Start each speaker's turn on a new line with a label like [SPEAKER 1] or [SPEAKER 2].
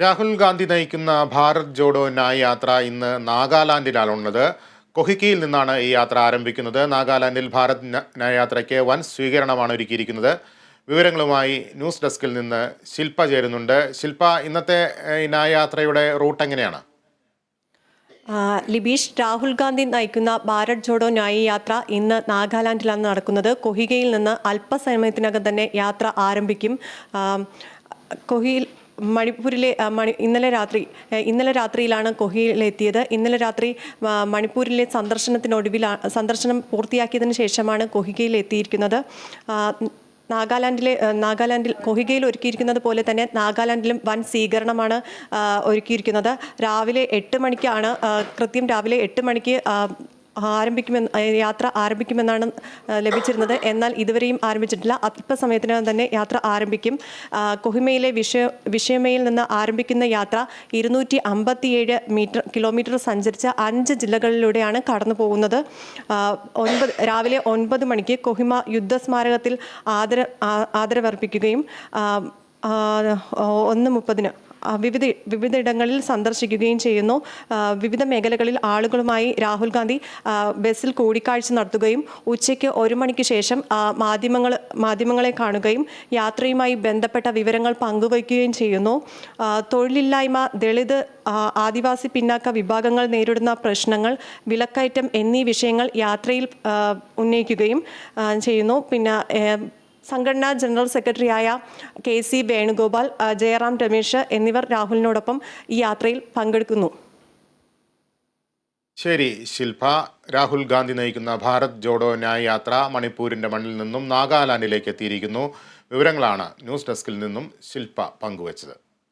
[SPEAKER 1] രാഹുൽ ഗാന്ധി നയിക്കുന്ന ഭാരത് ജോഡോ ന്യായ് യാത്ര ഇന്ന് നാഗാലാൻഡിലാണുള്ളത്. കൊഹിക്കിയിൽ നിന്നാണ് ഈ യാത്ര ആരംഭിക്കുന്നത്. നാഗാലാൻഡിൽ ഭാരത് ന്യായ് യാത്രയ്ക്ക് വൻ സ്വീകരണമാണ് ഒരുക്കിയിരിക്കുന്നത്. വിവരങ്ങളുമായി ന്യൂസ് ഡെസ്കിൽ നിന്ന് ശില്പ ചേരുന്നുണ്ട്. ശില്പ ഇന്നത്തെ ന്യായ് യാത്രയുടെ റൂട്ട് എങ്ങനെയാണ്?
[SPEAKER 2] ലിബീഷ് രാഹുൽ ഗാന്ധി നയിക്കുന്ന ഭാരത് ജോഡോ ന്യായ് യാത്ര ഇന്ന് നാഗാലാൻഡിലാണ് നടക്കുന്നത്. കൊഹികയിൽ നിന്ന് അല്പസമയത്തിനകം തന്നെ യാത്ര ആരംഭിക്കും. കൊഹിയിൽ മണിപ്പൂരിലെ മണി ഇന്നലെ രാത്രി ഇന്നലെ രാത്രിയിലാണ് കൊഹിയിലെത്തിയത്. ഇന്നലെ രാത്രി മണിപ്പൂരിലെ സന്ദർശനത്തിനൊടുവിൽ സന്ദർശനം പൂർത്തിയാക്കിയതിന് ശേഷമാണ് കൊഹികയിൽ എത്തിയിരിക്കുന്നത് നാഗാലാൻഡിലെ നാഗാലാൻഡിൽ കൊഹികയിൽ ഒരുക്കിയിരിക്കുന്നത് പോലെ തന്നെ നാഗാലാൻഡിലും വൻ സ്വീകരണമാണ് ഒരുക്കിയിരിക്കുന്നത്. രാവിലെ എട്ട് മണിക്കാണ് കൃത്യം രാവിലെ എട്ട് മണിക്ക് ആരംഭിക്കുമെന്ന് യാത്ര ആരംഭിക്കുമെന്നാണ് ലഭിച്ചിരുന്നത്. എന്നാൽ ഇതുവരെയും ആരംഭിച്ചിട്ടില്ല. അല്പസമയത്തിനകം തന്നെ യാത്ര ആരംഭിക്കും. കൊഹിമയിലെ വിഷയ വിഷയമയിൽ നിന്ന് ആരംഭിക്കുന്ന യാത്ര ഇരുന്നൂറ്റി അമ്പത്തിയേഴ് മീറ്റർ കിലോമീറ്റർ സഞ്ചരിച്ച അഞ്ച് ജില്ലകളിലൂടെയാണ് കടന്നു പോകുന്നത്. ഒൻപത് രാവിലെ ഒൻപത് മണിക്ക് കൊഹിമ യുദ്ധസ്മാരകത്തിൽ ആദര ആദരവർപ്പിക്കുകയും ഒന്ന് മുപ്പതിന്. വിവിധ വിവിധ ഇടങ്ങളിൽ സന്ദർശിക്കുകയും ചെയ്യുന്നു. വിവിധ മേഖലകളിൽ ആളുകളുമായി രാഹുൽ ഗാന്ധി ബസ്സിൽ കൂടിക്കാഴ്ച നടത്തുകയും ഉച്ചയ്ക്ക് ഒരു മണിക്ക് ശേഷം മാധ്യമങ്ങൾ മാധ്യമങ്ങളെ കാണുകയും യാത്രയുമായി ബന്ധപ്പെട്ട വിവരങ്ങൾ പങ്കുവയ്ക്കുകയും ചെയ്യുന്നു. തൊഴിലില്ലായ്മ ദളിത് ആദിവാസി പിന്നാക്ക വിഭാഗങ്ങൾ നേരിടുന്ന പ്രശ്നങ്ങൾ വിലക്കയറ്റം എന്നീ വിഷയങ്ങൾ യാത്രയിൽ ഉന്നയിക്കുകയും ചെയ്യുന്നു. പിന്നെ സംഘടനാ ജനറൽ സെക്രട്ടറിയായ കെ സി വേണുഗോപാൽ ജയറാം രമേശ് എന്നിവർ രാഹുലിനോടൊപ്പം ഈ യാത്രയിൽ പങ്കെടുക്കുന്നു.
[SPEAKER 1] ശരി ശില്പ രാഹുൽ ഗാന്ധി നയിക്കുന്ന ഭാരത് ജോഡോ ന്യായ യാത്ര മണിപ്പൂരിന്റെ മണ്ണിൽ നിന്നും നാഗാലാൻഡിലേക്ക് എത്തിയിരിക്കുന്നു. വിവരങ്ങളാണ് ന്യൂസ് ഡെസ്കിൽ നിന്നും ശില്പ പങ്കുവച്ചത്.